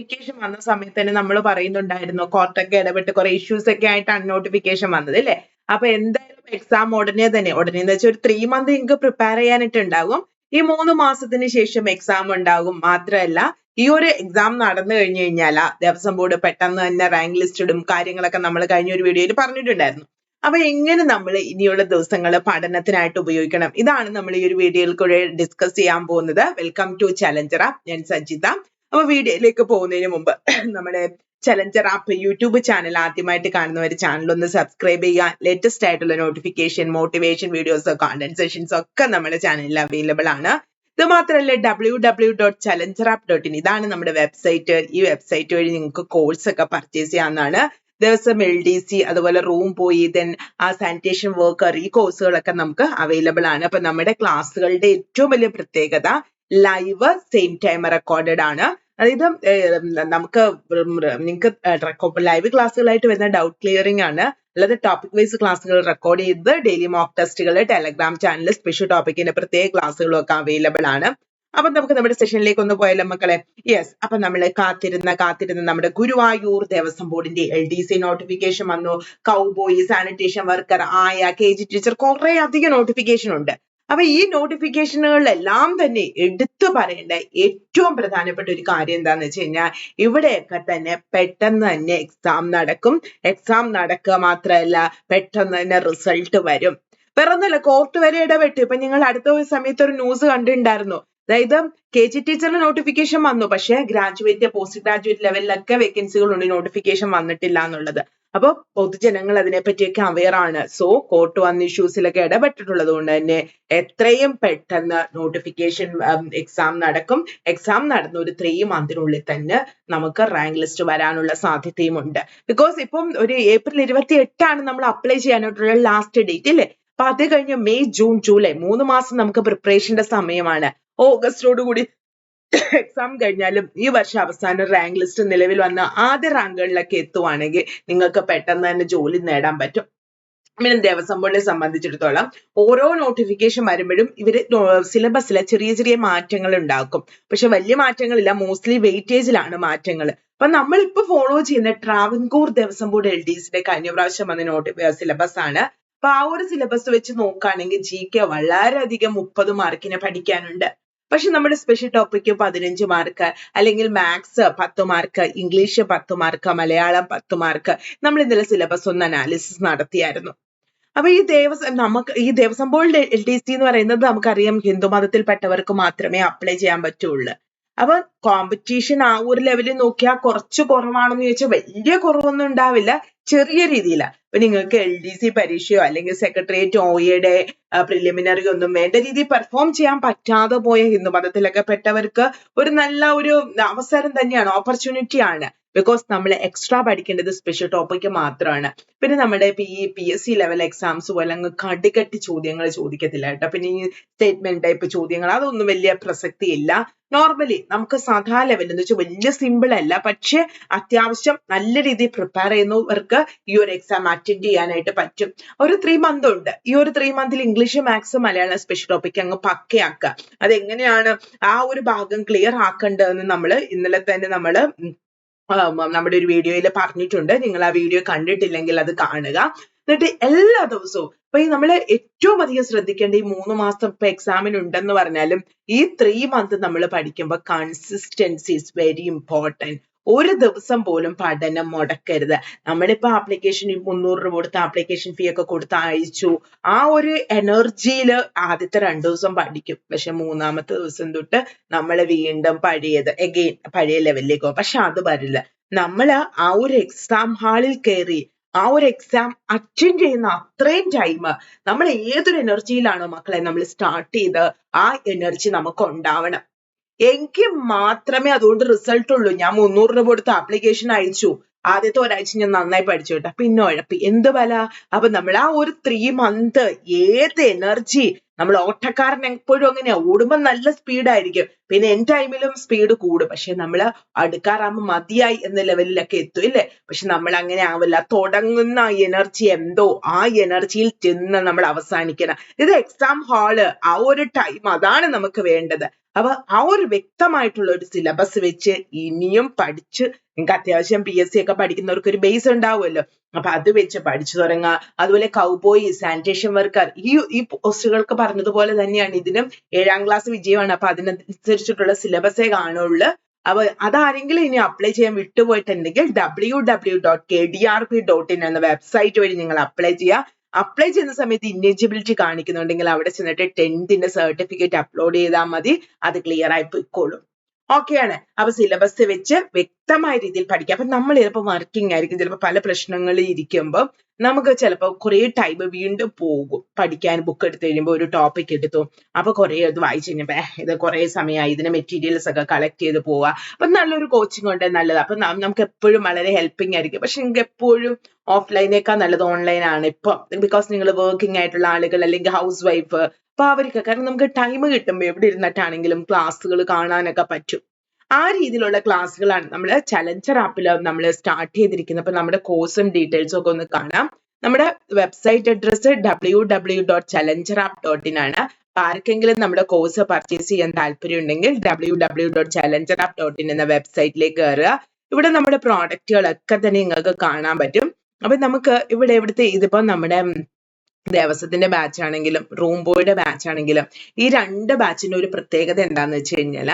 Notification വന്ന സമയത്ത് തന്നെ നമ്മൾ പറയുന്നുണ്ടായിരുന്നു കോർട്ടൊക്കെ ഇടപെട്ട് കുറെ ഇഷ്യൂസ് ഒക്കെ ആയിട്ടാണ് നോട്ടിഫിക്കേഷൻ വന്നത് അല്ലേ? അപ്പൊ എന്തായാലും എക്സാം ഉടനെ തന്നെ ഉടനെ എന്ന് വെച്ചാൽ ഒരു ത്രീ മന്ത് നിങ്ങൾക്ക് പ്രിപ്പയർ ചെയ്യാനായിട്ട് ഉണ്ടാകും ഈ മൂന്ന് മാസത്തിന് ശേഷം എക്സാം ഉണ്ടാകും മാത്രമല്ല ഈ ഒരു എക്സാം നടന്നു കഴിഞ്ഞു കഴിഞ്ഞാൽ ദേവസ്വം ബോർഡ് പെട്ടെന്ന് തന്നെ റാങ്ക് ലിസ്റ്റ് ഇടും കാര്യങ്ങളൊക്കെ നമ്മൾ കഴിഞ്ഞ ഒരു വീഡിയോയിൽ പറഞ്ഞിട്ടുണ്ടായിരുന്നു. അപ്പൊ എങ്ങനെ നമ്മൾ ഇനിയുള്ള ദിവസങ്ങൾ പഠനത്തിനായിട്ട് ഉപയോഗിക്കണം? ഇതാണ് നമ്മൾ ഈ ഒരു വീഡിയോയിൽ കൂടെ ഡിസ്കസ് ചെയ്യാൻ പോകുന്നത്. വെൽക്കം ടു ചലഞ്ചർ ഞാൻ സജിത. അപ്പൊ വീഡിയോയിലേക്ക് പോകുന്നതിന് മുമ്പ് നമ്മുടെ ചലഞ്ചർ ആപ്പ് യൂട്യൂബ് ചാനൽ ആദ്യമായിട്ട് കാണുന്നവർ ചാനൽ ഒന്ന് സബ്സ്ക്രൈബ് ചെയ്യുക. ലേറ്റസ്റ്റ് ആയിട്ടുള്ള notification motivation videos content sessions ഒക്കെ നമ്മുടെ ചാനലിൽ അവൈലബിൾ ആണ്. ഇത് മാത്രമല്ല W W dot challenger app dot in ഇതാണ് നമ്മുടെ വെബ്സൈറ്റ് ഈ വെബ്സൈറ്റ് വഴി നിങ്ങൾക്ക് കോഴ്സ് ഒക്കെ പർച്ചേസ് ചെയ്യാവുന്നതാണ്. ദിവസം എൽ ഡി സി അതുപോലെ റൂം പോയി ദെൻ ആ സാനിറ്റേഷൻ വർക്കർ ഈ കോഴ്സുകളൊക്കെ നമുക്ക് അവൈലബിൾ ആണ്. അപ്പൊ നമ്മുടെ ക്ലാസ്സുകളുടെ ഏറ്റവും വലിയ പ്രത്യേകത ലൈവ് സെയിം ടൈം റെക്കോർഡഡ് ആണ്. അതായത് നമുക്ക് നിങ്ങൾക്ക് ലൈവ് ക്ലാസ്സുകളായിട്ട് വരുന്ന ഡൗട്ട് ക്ലിയറിംഗ് ആണ്. അല്ലാതെ ടോപ്പിക് വൈസ് ക്ലാസ്സുകൾ റെക്കോർഡ് ചെയ്ത് ഡെയിലി മോക്ക് ടെസ്റ്റുകൾ ടെലഗ്രാം ചാനൽ സ്പെഷ്യൽ ടോപ്പിക്കിന്റെ പ്രത്യേക ക്ലാസ്സുകളും ഒക്കെ അവൈലബിൾ ആണ്. അപ്പൊ നമുക്ക് നമ്മുടെ സെഷനിലേക്ക് ഒന്ന് പോയാലോ മക്കളെ? യെസ് അപ്പൊ നമ്മൾ കാത്തിരുന്ന കാത്തിരുന്ന നമ്മുടെ ഗുരുവായൂർ ദേവസ്വം ബോർഡിന്റെ എൽ ഡി സി നോട്ടിഫിക്കേഷൻ വന്നു. കൗബോയി സാനിറ്റേഷൻ വർക്കർ ആയ കെ ജി ടീച്ചർ കുറെ അധികം നോട്ടിഫിക്കേഷൻ ഉണ്ട്. അപ്പൊ ഈ നോട്ടിഫിക്കേഷനുകളിലെല്ലാം തന്നെ എടുത്തു പറയേണ്ട ഏറ്റവും പ്രധാനപ്പെട്ട ഒരു കാര്യം എന്താന്ന് വെച്ച് കഴിഞ്ഞാൽ ഇവിടെയൊക്കെ തന്നെ പെട്ടെന്ന് തന്നെ എക്സാം നടക്കും. എക്സാം നടക്കുക മാത്രമല്ല പെട്ടെന്ന് തന്നെ റിസൾട്ട് വരും. വേറൊന്നുമല്ല കോർട്ട് വരെ ഇടപെട്ടു. ഇപ്പൊ നിങ്ങൾ അടുത്ത സമയത്ത് ഒരു ന്യൂസ് കണ്ടിട്ടുണ്ടായിരുന്നു. അതായത് കെ ജി ടീച്ചറിന് നോട്ടിഫിക്കേഷൻ വന്നു. പക്ഷെ ഗ്രാജുവേറ്റ് പോസ്റ്റ് ഗ്രാജുവേറ്റ് ലെവലിലൊക്കെ വേക്കൻസികളുണ്ട് നോട്ടിഫിക്കേഷൻ വന്നിട്ടില്ല എന്നുള്ളത്. അപ്പൊ പൊതുജനങ്ങൾ അതിനെപ്പറ്റിയൊക്കെ അവെയർ ആണ്. സോ കോർട്ട് വന്ന ഇഷ്യൂസിലൊക്കെ ഇടപെട്ടിട്ടുള്ളത് കൊണ്ട് തന്നെ എത്രയും പെട്ടെന്ന് നോട്ടിഫിക്കേഷൻ എക്സാം നടക്കും. എക്സാം നടന്ന ഒരു ത്രീ മന്തിനുള്ളിൽ തന്നെ നമുക്ക് റാങ്ക് ലിസ്റ്റ് വരാനുള്ള സാധ്യതയും ഉണ്ട്. ബിക്കോസ് ഇപ്പം ഒരു ഏപ്രിൽ ഇരുപത്തി എട്ടാണ് നമ്മൾ അപ്ലൈ ചെയ്യാനായിട്ടുള്ള ലാസ്റ്റ് ഡേറ്റ് അല്ലേ അപ്പൊ അത് കഴിഞ്ഞ് മെയ് ജൂൺ ജൂലൈ മൂന്ന് മാസം നമുക്ക് പ്രിപ്പറേഷന്റെ സമയമാണ്. ഓഗസ്റ്റോട് കൂടി എക്സാം കഴിഞ്ഞാലും ഈ വർഷം അവസാനം റാങ്ക് ലിസ്റ്റ് നിലവിൽ വന്ന ആദ്യ റാങ്കുകളിലൊക്കെ എത്തുവാണെങ്കിൽ നിങ്ങൾക്ക് പെട്ടെന്ന് തന്നെ ജോലി നേടാൻ പറ്റും. പിന്നെ ദേവസ്വം ബോർഡിനെ സംബന്ധിച്ചിടത്തോളം ഓരോ നോട്ടിഫിക്കേഷൻ വരുമ്പോഴും ഇവർ സിലബസിലെ ചെറിയ ചെറിയ മാറ്റങ്ങൾ ഉണ്ടാക്കും. പക്ഷെ വലിയ മാറ്റങ്ങളില്ല മോസ്റ്റ്ലി വെയിറ്റേജിലാണ് മാറ്റങ്ങൾ. അപ്പൊ നമ്മളിപ്പോ ഫോളോ ചെയ്യുന്ന Travancore Devaswom board L D സിയുടെ കഴിഞ്ഞ പ്രാവശ്യം വന്ന നോട്ടി സിലബസ് ആണ്. അപ്പൊ ആ ഒരു സിലബസ് വെച്ച് നോക്കുകയാണെങ്കിൽ കെ വളരെയധികം മുപ്പത് മാർക്കിനെ പഠിക്കാനുണ്ട്. പക്ഷെ നമ്മുടെ സ്പെഷ്യൽ ടോപ്പിക്ക് പതിനഞ്ച് മാർക്ക് അല്ലെങ്കിൽ മാത്സ് പത്ത് മാർക്ക് ഇംഗ്ലീഷ് പത്ത് മാർക്ക് മലയാളം പത്ത് മാർക്ക് നമ്മൾ ഇന്നലെ സിലബസ് ഒന്ന് അനാലിസിസ് നടത്തിയായിരുന്നു. അപ്പൊ ഈ ദേവസ്വം നമുക്ക് ഈ Devaswom board L D C എന്ന് പറയുന്നത് നമുക്കറിയാം ഹിന്ദു മതത്തിൽപ്പെട്ടവർക്ക് മാത്രമേ അപ്ലൈ ചെയ്യാൻ പറ്റുള്ളൂ. അപ്പൊ കോമ്പറ്റീഷൻ ആ ഒരു ലെവലിൽ നോക്കിയാൽ കുറച്ച് കുറവാണെന്ന് ചോദിച്ചാൽ വലിയ കുറവൊന്നും ഉണ്ടാവില്ല ചെറിയ രീതിയിലാണ് ഇപ്പൊ നിങ്ങൾക്ക് എൽ ഡി സി പരീക്ഷയോ അല്ലെങ്കിൽ സെക്രട്ടേറിയറ്റ് ഒയുടെ പ്രിലിമിനറി ഒന്നും വേണ്ട രീതിയിൽ പെർഫോം ചെയ്യാൻ പറ്റാതെ പോയ ഹിന്ദു മതത്തിലൊക്കെ പെട്ടവർക്ക് ഒരു നല്ല ഒരു അവസരം തന്നെയാണ് ഓപ്പർച്യൂണിറ്റി ആണ്. ബിക്കോസ് നമ്മൾ എക്സ്ട്രാ പഠിക്കേണ്ടത് സ്പെഷ്യൽ ടോപ്പിക്ക് മാത്രമാണ് പിന്നെ നമ്മുടെ P E P S C level exams പോലെ അങ്ങ് കടികട്ടി ചോദ്യങ്ങൾ ചോദിക്കത്തില്ല കേട്ടോ. പിന്നെ ഈ സ്റ്റേറ്റ്മെന്റ് ടൈപ്പ് ചോദ്യങ്ങൾ അതൊന്നും വലിയ പ്രസക്തി ഇല്ല. നോർമലി നമുക്ക് സാധാ ലെവലിൽ എന്ന് വെച്ചാൽ വലിയ സിമ്പിൾ അല്ല. പക്ഷേ അത്യാവശ്യം നല്ല രീതിയിൽ പ്രിപ്പയർ ചെയ്യുന്നവർക്ക് ഈ ഒരു എക്സാം അറ്റൻഡ് ചെയ്യാനായിട്ട് പറ്റും. ഒരു ത്രീ മന്ത് ഉണ്ട്. ഈ ഒരു three മന്തിൽ English maths Malayalam special topic അങ്ങ് പക്കയാക്കുക അതെങ്ങനെയാണ് ആ ഒരു ഭാഗം ക്ലിയർ ആക്കേണ്ടതെന്ന് നമ്മൾ ഇന്നലെ തന്നെ നമ്മൾ നമ്മുടെ ഒരു വീഡിയോയിൽ പറഞ്ഞിട്ടുണ്ട്. നിങ്ങൾ ആ വീഡിയോ കണ്ടിട്ടില്ലെങ്കിൽ അത് കാണുക. എന്നിട്ട് എല്ലാ ദിവസവും ഇപ്പൊ ഈ നമ്മൾ ഏറ്റവും അധികം ശ്രദ്ധിക്കേണ്ട ഈ മൂന്ന് മാസം ഇപ്പൊ എക്സാമിന് ഉണ്ടെന്ന് പറഞ്ഞാലും ഈ ത്രീ മന്ത് നമ്മൾ പഠിക്കുമ്പോൾ കൺസിസ്റ്റൻസി ഇസ് വെരി ഇമ്പോർട്ടന്റ് ഒരു ദിവസം പോലും പഠനം മുടക്കരുത്. നമ്മളിപ്പോ ആപ്ലിക്കേഷൻ മുന്നൂറ് രൂപ കൊടുത്ത് ആപ്ലിക്കേഷൻ ഫീ ഒക്കെ കൊടുത്ത് അയച്ചു. ആ ഒരു എനർജിയിൽ ആദ്യത്തെ രണ്ടു ദിവസം പഠിക്കും. പക്ഷെ മൂന്നാമത്തെ ദിവസം തൊട്ട് നമ്മൾ വീണ്ടും പഴയത് എഗെയിൻ പഴയ ലെവലിലേക്ക് പോകും. പക്ഷെ അത് വരില്ല. നമ്മൾ ആ ഒരു എക്സാം ഹാളിൽ കയറി ആ ഒരു എക്സാം അറ്റൻഡ് ചെയ്യുന്ന അത്രയും ടൈം നമ്മൾ ഏതൊരു എനർജിയിലാണോ മക്കളെ നമ്മൾ സ്റ്റാർട്ട് ചെയ്ത് ആ എനർജി നമുക്ക് ഉണ്ടാവണം. എങ്കിൽ മാത്രമേ അതുകൊണ്ട് റിസൾട്ട് ഉള്ളൂ. ഞാൻ മുന്നൂറ് രൂപ കൊടുത്ത് ആപ്ലിക്കേഷൻ അയച്ചു. ആദ്യത്തെ ഒരാഴ്ച ഞാൻ നന്നായി പഠിച്ചു കേട്ടോ. പിന്നെ ഉഴപ്പി. എന്ത് ബല? അപ്പൊ നമ്മൾ ആ ഒരു ത്രീ മന്ത് ഏത് എനർജി നമ്മൾ ഓട്ടക്കാരൻ എപ്പോഴും അങ്ങനെയാ. ഓടുമ്പോ നല്ല സ്പീഡായിരിക്കും പിന്നെ എൻ ടൈമിലും സ്പീഡ് കൂടും. പക്ഷെ നമ്മൾ അടുക്കാറാകുമ്പോൾ മതിയായി എന്ന ലെവലിലൊക്കെ എത്തും ഇല്ലേ? പക്ഷെ നമ്മൾ അങ്ങനെ ആവില്ല. തുടങ്ങുന്ന എനർജി എന്തോ? ആ എനർജിയിൽ ചെന്ന് നമ്മൾ അവസാനിക്കണം. ഇത് എക്സാം ഹാൾ ആ ഒരു ടൈം അതാണ് നമുക്ക് വേണ്ടത്. അപ്പൊ ആ ഒരു വ്യക്തമായിട്ടുള്ള ഒരു സിലബസ് വെച്ച് ഇനിയും പഠിച്ച് നിങ്ങൾക്ക് അത്യാവശ്യം സി ഒക്കെ പഠിക്കുന്നവർക്ക് ഒരു ബേസ് ഉണ്ടാവുമല്ലോ. അപ്പൊ അത് വെച്ച് പഠിച്ചു തുടങ്ങുക അതുപോലെ കൗബോയി സാനിറ്റേഷൻ വർക്കർ ഈ ഈ പോസ്റ്റുകൾക്ക് പറഞ്ഞതുപോലെ തന്നെയാണ്. ഇതിനും ഏഴാം ക്ലാസ് വിജയമാണ്. അപ്പൊ അതിനനുസരിച്ചിട്ടുള്ള സിലബസേ കാണുള്ളൂ. അപ്പൊ അതാരെങ്കിലും ഇനി അപ്ലൈ ചെയ്യാൻ വിട്ടുപോയിട്ടുണ്ടെങ്കിൽ ഇൻ എന്ന വെബ്സൈറ്റ് വഴി നിങ്ങൾ അപ്ലൈ ചെയ്യുക അപ്ലൈ ചെയ്യുന്ന സമയത്ത് ഇന്നിജിബിലിറ്റി കാണിക്കുന്നുണ്ടെങ്കിൽ അവിടെ ചെന്നിട്ട് ന്റെ സർട്ടിഫിക്കറ്റ് അപ്ലോഡ് ചെയ്താൽ മതി. അത് ക്ലിയർ ആയി പൊയ്ക്കോളും. Okay ആണ്. അപ്പൊ സിലബസ് വെച്ച് വ്യക്തമായ രീതിയിൽ പഠിക്കുക. അപ്പൊ നമ്മൾ ചിലപ്പോൾ വർക്കിംഗ് ആയിരിക്കും. ചിലപ്പോൾ പല പ്രശ്നങ്ങളിൽ ഇരിക്കുമ്പോൾ നമുക്ക് ചിലപ്പോൾ കുറേ ടൈം വീണ്ടും പോകും. പഠിക്കാൻ ബുക്ക് എടുത്തു കഴിയുമ്പോൾ ഒരു ടോപ്പിക് എടുത്തു. അപ്പൊ കുറേ അത് വായിച്ചു കഴിഞ്ഞപ്പോ "ഏഹ്, ഇത് കുറേ സമയമായി. ഇതിന് മെറ്റീരിയൽസ് ഒക്കെ കളക്ട് ചെയ്ത് പോവുക അപ്പൊ നല്ലൊരു കോച്ചിങ് ഉണ്ട് നല്ലത്. അപ്പൊ നമുക്ക് എപ്പോഴും വളരെ ഹെൽപ്പിംഗ് ആയിരിക്കും. പക്ഷെ നിങ്ങൾക്ക് എപ്പോഴും ഓഫ്ലൈനേക്കാൾ നല്ലത് ഓൺലൈൻ ആണ് ഇപ്പൊ. ബിക്കോസ് നിങ്ങൾ വർക്കിംഗ് ആയിട്ടുള്ള ആളുകൾ അല്ലെങ്കിൽ ഹൗസ് വൈഫ് അപ്പൊ അവർക്ക് കാരണം നമുക്ക് ടൈം കിട്ടുമ്പോൾ എവിടെ ഇരുന്നിട്ടാണെങ്കിലും ക്ലാസ്സുകൾ കാണാനൊക്കെ പറ്റും. ആ രീതിയിലുള്ള ക്ലാസ്സുകളാണ് നമ്മൾ ചലഞ്ചർ ആപ്പിൽ നമ്മൾ സ്റ്റാർട്ട് ചെയ്തിരിക്കുന്നത്. അപ്പൊ നമ്മുടെ കോഴ്സും ഡീറ്റെയിൽസും ഒക്കെ ഒന്ന് കാണാം. നമ്മുടെ website address W W dot challenger app dot in ആണ് ആർക്കെങ്കിലും നമ്മുടെ കോഴ്സ് പർച്ചേസ് ചെയ്യാൻ താല്പര്യം ഉണ്ടെങ്കിൽ W W dot challenger app dot in എന്ന വെബ്സൈറ്റിലേക്ക് കയറുക ഇവിടെ നമ്മുടെ പ്രോഡക്റ്റുകളൊക്കെ തന്നെ നിങ്ങൾക്ക് കാണാൻ പറ്റും. അപ്പൊ നമുക്ക് ഇവിടെ ഇവിടുത്തെ ഇതിപ്പോ നമ്മുടെ ദേവസ്വത്തിന്റെ ബാച്ച് ആണെങ്കിലും റൂം ബോയുടെ ബാച്ച് ആണെങ്കിലും ഈ രണ്ട് ബാച്ചിന്റെ ഒരു പ്രത്യേകത എന്താന്ന് വെച്ച് കഴിഞ്ഞാൽ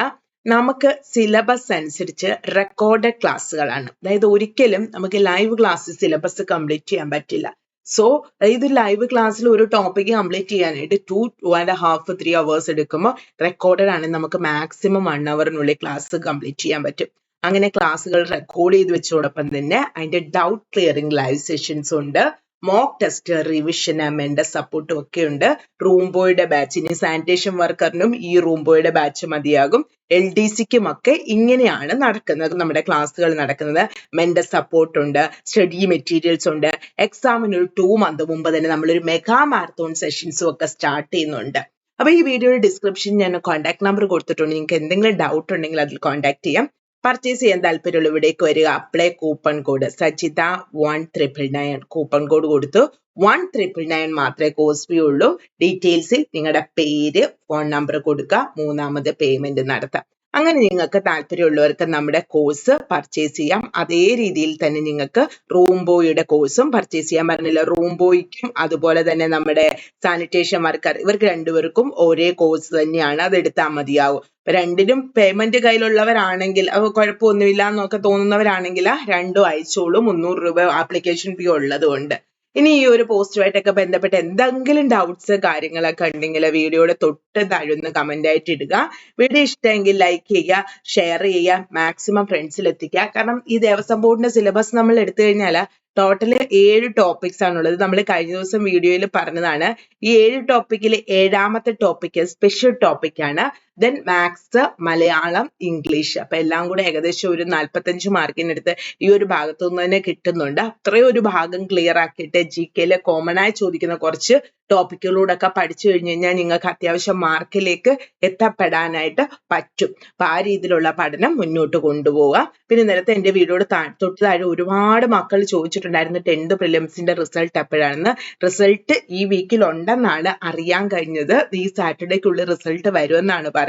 നമുക്ക് സിലബസ് അനുസരിച്ച് റെക്കോർഡ് ക്ലാസ്സുകളാണ് അതായത് ഒരിക്കലും നമുക്ക് ലൈവ് ക്ലാസ് സിലബസ് കംപ്ലീറ്റ് ചെയ്യാൻ പറ്റില്ല. സോ അതായത് ലൈവ് ക്ലാസ്സിൽ ഒരു ടോപ്പിക് കംപ്ലീറ്റ് ചെയ്യാനായിട്ട് two two and half three hours എടുക്കുമ്പോൾ റെക്കോർഡഡ് ആണ് നമുക്ക് മാക്സിമം വൺ അവറിനുള്ളിൽ ക്ലാസ് കംപ്ലീറ്റ് ചെയ്യാൻ പറ്റും. അങ്ങനെ ക്ലാസ്സുകൾ റെക്കോർഡ് ചെയ്ത് വെച്ചതോടൊപ്പം തന്നെ അതിന്റെ ഡൗട്ട് ക്ലിയറിംഗ് ലൈവ് സെഷൻസ് ഉണ്ട്. മോക്ക് ടെസ്റ്റ് റിവിഷൻ മെന്റർ സപ്പോർട്ടും ഒക്കെ ഉണ്ട്. റൂംബോയുടെ ബാച്ച് ബാച്ചിന് സാനിറ്റേഷൻ വർക്കറിനും ഈ റൂംബോയുടെ ബാച്ച് മതിയാകും. എൽ ഡി സിക്കും ഒക്കെ ഇങ്ങനെയാണ് നടക്കുന്നത് നമ്മുടെ ക്ലാസ്സുകൾ നടക്കുന്നത്. മെന്റർ സപ്പോർട്ട് ഉണ്ട് സ്റ്റഡി മെറ്റീരിയൽസ് ഉണ്ട്. എക്സാമിന് ഒരു ടു മന്ത് മുമ്പ് തന്നെ നമ്മളൊരു മെഗാ മാരത്തോൺ സെഷൻസും ഒക്കെ സ്റ്റാർട്ട് ചെയ്യുന്നുണ്ട്. അപ്പൊ ഈ വീഡിയോയുടെ ഡിസ്ക്രിപ്ഷനിൽ ഞാൻ കോൺടാക്ട് നമ്പർ കൊടുത്തിട്ടുണ്ട്. നിങ്ങൾക്ക് എന്തെങ്കിലും ഡൗട്ട് ഉണ്ടെങ്കിൽ അതിൽ കോൺടാക്ട് ചെയ്യാം. പർച്ചേസ് ചെയ്യാൻ താല്പര്യമുള്ള ഇവിടേക്ക് വരിക. Apply coupon code Sajitha one triple nine coupon code കൊടുത്തു. വൺ ട്രിപ്പിൾ നയൻ മാത്രമേ കോസ്റ്റ് ഫീ ഉള്ളൂ. ഡീറ്റെയിൽസിൽ നിങ്ങളുടെ പേര് ഫോൺ നമ്പർ കൊടുക്കുക. മൂന്നാമത് പേയ്മെന്റ് നടത്താം. അങ്ങനെ നിങ്ങൾക്ക് താല്പര്യമുള്ളവർക്ക് നമ്മുടെ കോഴ്സ് പർച്ചേസ് ചെയ്യാം. അതേ രീതിയിൽ തന്നെ നിങ്ങൾക്ക് റൂം ബോയുടെ കോഴ്സും പർച്ചേസ് ചെയ്യാൻ പറഞ്ഞില്ല റൂം ബോയ്ക്കും അതുപോലെ തന്നെ നമ്മുടെ സാനിറ്റേഷൻ വർക്കർ ഇവർക്ക് രണ്ടുപേർക്കും ഒരേ കോഴ്സ് തന്നെയാണ്. അത് എടുത്താൽ മതിയാവും. രണ്ടിനും പേയ്മെന്റ് കയ്യിലുള്ളവരാണെങ്കിൽ അത് കുഴപ്പമൊന്നുമില്ല എന്നൊക്കെ തോന്നുന്നവരാണെങ്കിൽ രണ്ടും അയച്ചോളൂ. മുന്നൂറ് രൂപ ആപ്ലിക്കേഷൻ ഫീ ഉള്ളത് കൊണ്ട് ഇനി ഈ ഒരു പോസ്റ്റുമായിട്ടൊക്കെ ബന്ധപ്പെട്ട് എന്തെങ്കിലും ഡൗട്ട്സ് കാര്യങ്ങളൊക്കെ ഉണ്ടെങ്കിൽ വീഡിയോയുടെ തൊട്ട് താഴെ കമന്റ് ആയിട്ട് ഇടുക. വീഡിയോ ഇഷ്ടമെങ്കിൽ ലൈക്ക് ചെയ്യുക ഷെയർ ചെയ്യുക മാക്സിമം ഫ്രണ്ട്സിൽ എത്തിക്കുക. കാരണം ഈ ദേവസ്വം ബോർഡിന്റെ സിലബസ് നമ്മൾ എടുത്തു കഴിഞ്ഞാൽ ടോട്ടൽ ഏഴ് ടോപ്പിക്സ് ആണുള്ളത്. നമ്മൾ കഴിഞ്ഞ ദിവസം വീഡിയോയിൽ പറഞ്ഞതാണ്. ഈ ഏഴ് ടോപ്പിക്കിൽ ഏഴാമത്തെ ടോപ്പിക്ക് സ്പെഷ്യൽ ടോപ്പിക് ആണ്. ദെൻ മാത്സ് മലയാളം ഇംഗ്ലീഷ് അപ്പൊ എല്ലാം കൂടെ ഏകദേശം ഒരു നാൽപ്പത്തഞ്ച് മാർക്കിനടുത്ത് ഈ ഒരു ഭാഗത്തു നിന്ന് തന്നെ കിട്ടുന്നുണ്ട്. അത്രയും ഒരു ഭാഗം ക്ലിയർ ആക്കിയിട്ട് ജി കെയിലെ കോമൺ ആയി ചോദിക്കുന്ന കുറച്ച് ടോപ്പിക്കുകളൂടെ ഒക്കെ പഠിച്ചു കഴിഞ്ഞു കഴിഞ്ഞാൽ നിങ്ങൾക്ക് അത്യാവശ്യം മാർക്കിലേക്ക് എത്തപ്പെടാനായിട്ട് പറ്റും. അപ്പൊ ആ രീതിയിലുള്ള പഠനം മുന്നോട്ട് കൊണ്ടുപോവുക പിന്നെ നേരത്തെ എന്റെ വീഡിയോയുടെ താ തൊട്ട് താഴെ ഒരുപാട് മക്കൾ ചോദിച്ചിട്ടുണ്ടായിരുന്നു ടെൻത്ത് പ്രിലിംസിന്റെ റിസൾട്ട് എപ്പോഴാണെന്ന്. റിസൾട്ട് ഈ വീക്കിൽ ഉണ്ടെന്നാണ് അറിയാൻ കഴിഞ്ഞത്. ഈ സാറ്റർഡേക്കുള്ളിൽ റിസൾട്ട് വരുമെന്നാണ് പറയുന്നത്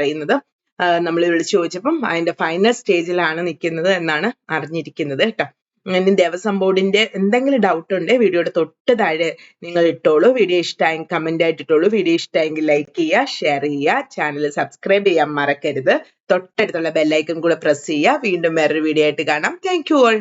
നമ്മൾ വിളിച്ചു ചോദിച്ചപ്പം അതിന്റെ ഫൈനൽ സ്റ്റേജിലാണ് നിൽക്കുന്നത് എന്നാണ് അറിഞ്ഞിരിക്കുന്നത് കേട്ടോ. ഇനി ദേവസ്വം ബോർഡിന്റെ എന്തെങ്കിലും ഡൗട്ട് ഉണ്ടെങ്കിൽ വീഡിയോയുടെ തൊട്ട് താഴെ നിങ്ങൾ ഇട്ടോളൂ. വീഡിയോ ഇഷ്ടമായി കമന്റ് ആയിട്ട് ഇട്ടോളൂ. വീഡിയോ ഇഷ്ടമായെങ്കിൽ ലൈക്ക് ചെയ്യുക ഷെയർ ചെയ്യുക. ചാനൽ സബ്സ്ക്രൈബ് ചെയ്യാൻ മറക്കരുത്. തൊട്ടടുത്തുള്ള ബെല്ലൈക്കൺ കൂടെ പ്രസ് ചെയ്യുക. വീണ്ടും വേറൊരു വീഡിയോ ആയിട്ട് കാണാം. Thank you all